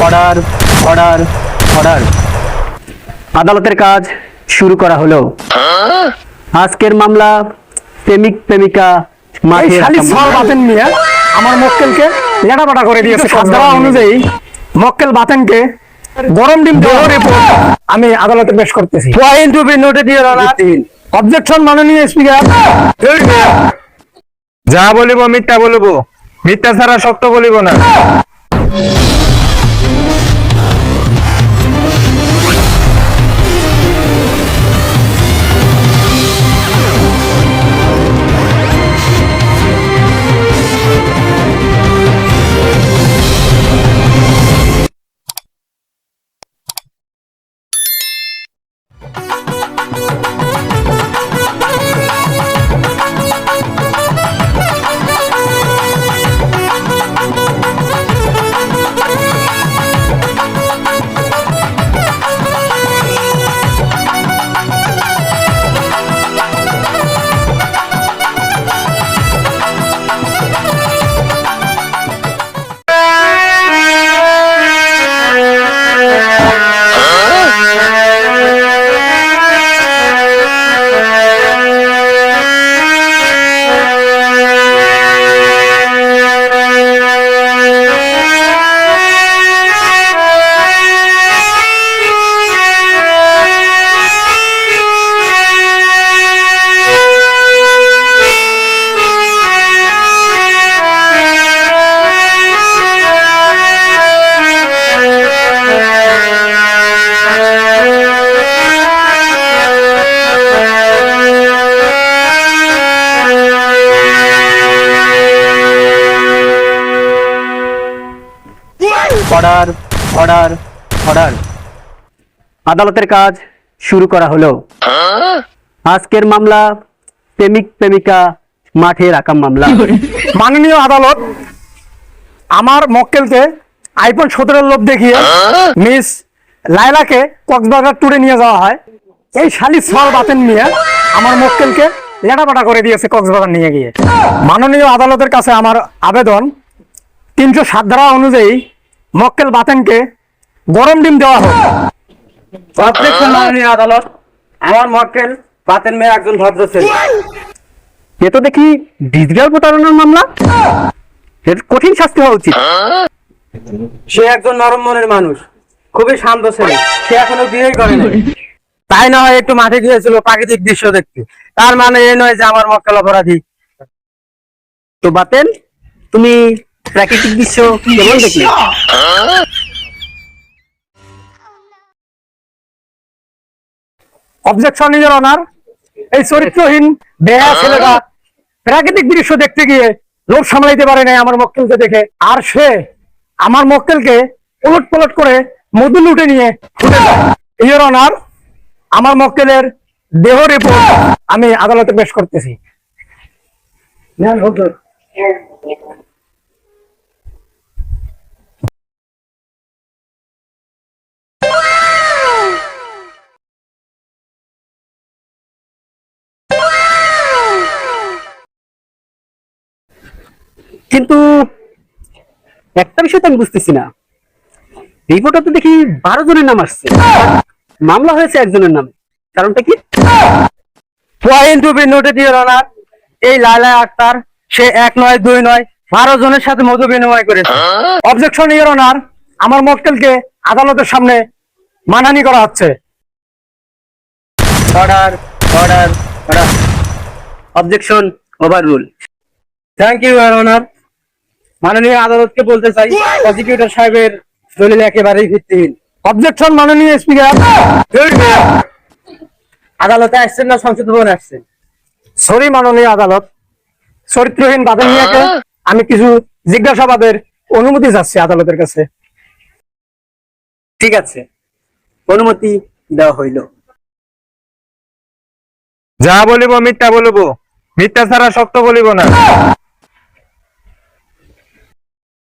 Order order order আদালতের কাজ শুরু করা হলো। আজকের মামলা প্রেমিক প্রেমিকা মাঠে আমার মক্কেলকে লেটাপাটা করে দিয়েছে। অনুযায়ী মক্কেল বাতেনকে গরম ডিম দেওয়ার রিপোর্ট আমি আদালতে পেশ করতেছি। পয়েন্ট টু বি নোটে দিয়ে অবজেকশন মাননীয় স্পিকার যা বলিব মিথ্যা বলিব। মিথ্যা ছাড়া সত্য বলিব না। অর্ডার অর্ডার অর্ডার আদালতের কাজ শুরু করা হলো। আজকের মামলা প্রেমিক, প্রেমিকা মাঠে রাখা মামলা। মাননীয় আদালত আমার মক্কেলকে আইফোন সতেরো লোভ দেখিয়ে মিস লাইলাকে কক্সবাজার ট্যুরে নিয়ে যাওয়া হয়। এই শালি সর বাতেন নিয়ে আমার মক্কেলকে লেটাপাটা করে দিয়েছে কক্সবাজার নিয়ে গিয়ে। মাননীয় আদালতের কাছে আমার আবেদন তিনশো সাত ধারা অনুযায়ী মক্কেল বাতেনকে গরম ডিম দেওয়া হোক। অবজেকশন মাননীয় আদালত, আমার মক্কেল বাতেন মেয়ে একজন ভদ্র ছেলে। এ তো দেখি ডিজিটাল প্রতারণার মামলা? এর কঠিন শাস্তি হওয়া উচিত। সে একজন নরম মনের মানুষ, খুবই শান্ত ছেলে। সে এখনও বিয়েই করে তাই না হয় একটু মাঠে গিয়েছিল প্রাকৃতিক দৃশ্য দেখতে। তার মানে এই নয় যে আমার মক্কেল অপরাধী। তো বাতেন, তুমি প্রাকৃতিক দৃশ্য কেমন দেখলে? অবজেকশন নিজের অনার এই চরিত্রহীন বেহা ছেলেটা প্রাকৃতিক দৃশ্য দেখতে গিয়ে লোভ সামলাইতে পারে নাই আমার মক্কেলকে দেখে। আর সে আমার মক্কেলকে উলট পলট করে মধু লুটে নিয়ে ছুটে অনার আমার মক্কেলের দেহ রিপোর্ট আমি আদালতে পেশ করতেছি। কিন্তু একটা বিষয় তো আমি বুঝতেছি না। রিপোর্টে তো দেখি বারো জনের নাম আসছে। মামলা হয়েছে একজনের নামে। কারণটা কি? পয়েন্ট টু বি নোটে দিয়ে রানার এই লালা আক্তার সে এক নয় দুই নয় বারো জনের সাথে মধু বিনিময় করেছে। অবজেকশন ইয়ের অনার আমার মক্কেলকে আদালতের সামনে মানহানি করা হচ্ছে। Order order order objection overruled thank you your honour মাননীয় আদালতকে বলতে চাই প্রসিকিউটর সাহেবের দলিল একেবারেই ভিত্তিহীন। অবজেকশন মাননীয় স্পিকার আদালতে আসছেন না, সংসদ ভবনে আসছেন? সরি মাননীয় আদালত, চরিত্রহীন বাদল মিয়াকে আমি কিছু জিজ্ঞাসাবাদের অনুমতি চাচ্ছি আদালতের কাছে। ঠিক আছে, অনুমতি দেওয়া হইল। যা বলিব মিথ্যা বলিব, মিথ্যা ছাড়া সত্য বলিব না।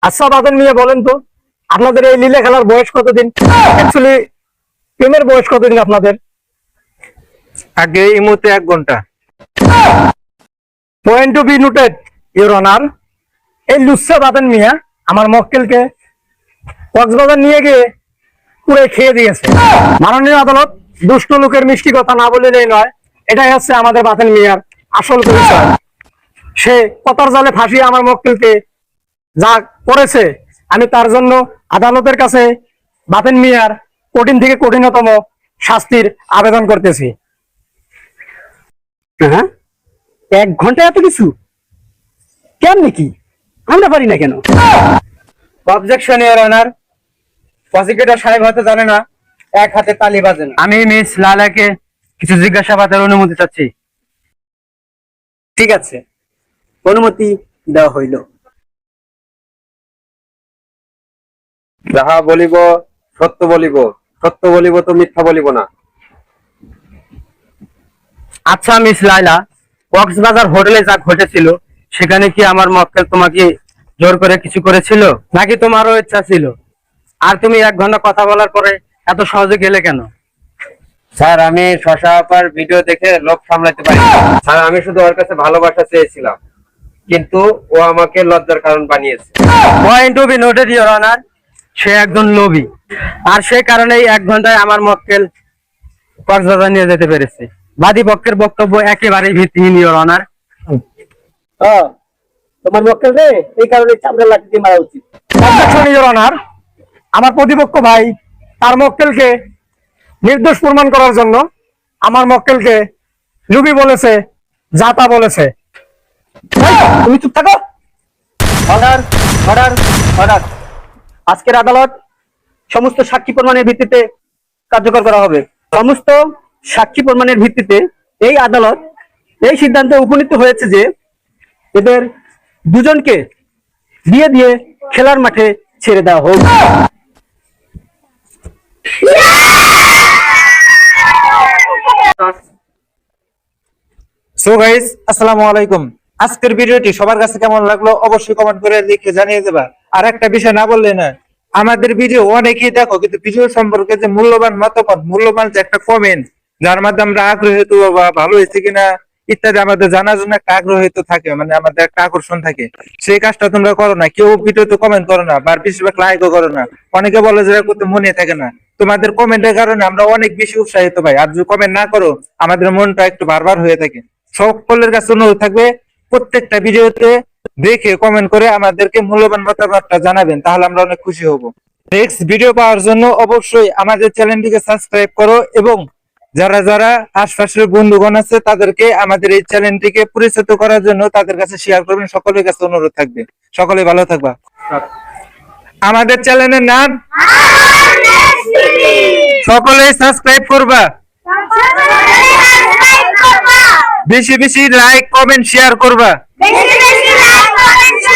আচ্ছা বাদল মিয়া বলেন তো আপনাদের এই লীলা খেলার বয়স কতদিন? অ্যাকচুয়ালি প্রেমের বয়স কতদিন আপনাদের? আগে এই মুহূর্তে এক ঘণ্টা। Point to be noted your honour এই লুচ্ছা বাদন মিয়া আমার মক্কেলকে কক্সবাজার নিয়ে গিয়ে পুরো খেয়ে দিয়েছে। মাননীয় আদালত দুষ্ট লোকের মিষ্টি কথা না বললেই নয় এটাই হচ্ছে আমাদের বাতেন মিয়ার আসল পরিচয়। সে কথার জালে ফাঁসিয়ে আমার মক্কেলকে যা করেছে আমি তার জন্য আদালতের কাছে বাতেন মিয়ার কঠিন থেকে কঠিনতম শাস্তির আবেদন করতেছি। হ্যাঁ? এক ঘণ্টা এত কিছু? কেমনি কি? আমরা পারি না কেন? অবজেকশন ইওর অনার প্রসিকিউটর সাহেব হয়তো জানে না এক হাতে তালি বাজে না। আমি মিস লালাকে কিছু জিজ্ঞাসাবাদের অনুমতি চাচ্ছি। ঠিক আছে। অনুমতি দেওয়া হইল। যাহা বলিব সত্য বলিব সত্য বলিব তো মিথ্যা বলিব না। আচ্ছা মিস লাইলা কক্সবাজার হোটেলে যা ঘটেছিল সেখানে কি আমার মক্কেল তোমাকে জোর করে কিছু করেছিল? নাকি তোমারও ইচ্ছা ছিল? আর তুমি এক ঘণ্টা কথা বলার পরে এত সহজে গেলে কেন? স্যার আমি শশা আপার ভিডিও দেখে লোক সামলাতে পারি। স্যার আমি শুধু ওর কাছে ভালোবাসা চেয়েছিলাম। কিন্তু ও আমাকে লজ্জার কারণ বানিয়েছে। Point to be noted your honour সে একজন লোভী। আর সেই কারণেই এক ঘন্টায় আমার মক্কেল কক্সবাজার নিয়ে যেতে পেরেছে। বাদী পক্ষের বক্তব্য একেবারেই ভিত্তিহীন ইওর অনার তোমার মক্কেল রে এই কারণে চামড়া লাঠি দিয়ে মারা উচিত। ইওর অনার আমার প্রতিপক্ষ ভাই তার মক্কেলকে নির্দোষ প্রমাণ করার জন্য আমার মক্কেলকে লুবি বলেছে জাতা বলেছে। তুমি চুপ থাকো। অর্ডার অর্ডার অর্ডার আজকের আদালত সমস্ত সাক্ষী প্রমাণের ভিত্তিতে কার্যকর করা হবে। সমস্ত সাক্ষী প্রমাণের ভিত্তিতে এই আদালত এই সিদ্ধান্তে উপনীত হয়েছে যে এদের দুজনকে দিয়ে দিয়ে খেলার মাঠে ছেড়ে দেওয়া হোক। আসসালামু আলাইকুম। আজকের ভিডিওটি সবার কাছে কেমন লাগল অবশ্যই কমেন্ট করে লিখে জানিয়ে দেবা। আর একটা বিষয় না বললে না আমাদের ভিডিও অনেকেই দেখো, কিন্তু ভিডিও সম্পর্কে যে মূল্যবান মতামত, মূল্যবান যে একটা কমেন্ট যার মাধ্যমে আমরা আগ্রহীত বা ভালো হয়েছে কিনা, ইত্যাদি আমাদের জানার জন্য একটা আগ্রহীত থাকে মানে আমাদের একটা আকর্ষণ থাকে। সেই কাজটা তোমরা করো না, কেউ ভিডিওতে কমেন্ট করো না, বা বেশিরভাগ লাইকও করো না। অনেকে বলে যে করতে মনে থাকে না। তোমাদের কমেন্টের কারণে আমরা অনেক বেশি উৎসাহিত পাই আর যদি কমেন্ট না করো, আমাদের মনটা একটু বারবার হয়ে থাকে। সকলের কাছে অনুরোধ থাকবে, প্রত্যেকটা ভিডিওতে দেখে কমেন্ট করে আমাদেরকে মূল্যবান মতামতটা জানাবেন তাহলে আমরা অনেক খুশি হব। নেক্সট ভিডিও পাওয়ার জন্য অবশ্যই আমাদের চ্যানেলটিকে সাবস্ক্রাইব করো এবং যারা যারা আশপাশের বন্ধুগণ আছে তাদেরকে আমাদের এই চ্যানেলটিকে পরিচিত করার জন্য তাদের কাছে শেয়ার করবেন। সকলের কাছে অনুরোধ থাকবে। সকলে ভালো থাকবা। আমাদের চ্যানেলের নাম? সকলে সাবস্ক্রাইব করবা। বেশি বেশি লাইক কমেন্ট শেয়ার করবা। Bye. Bye.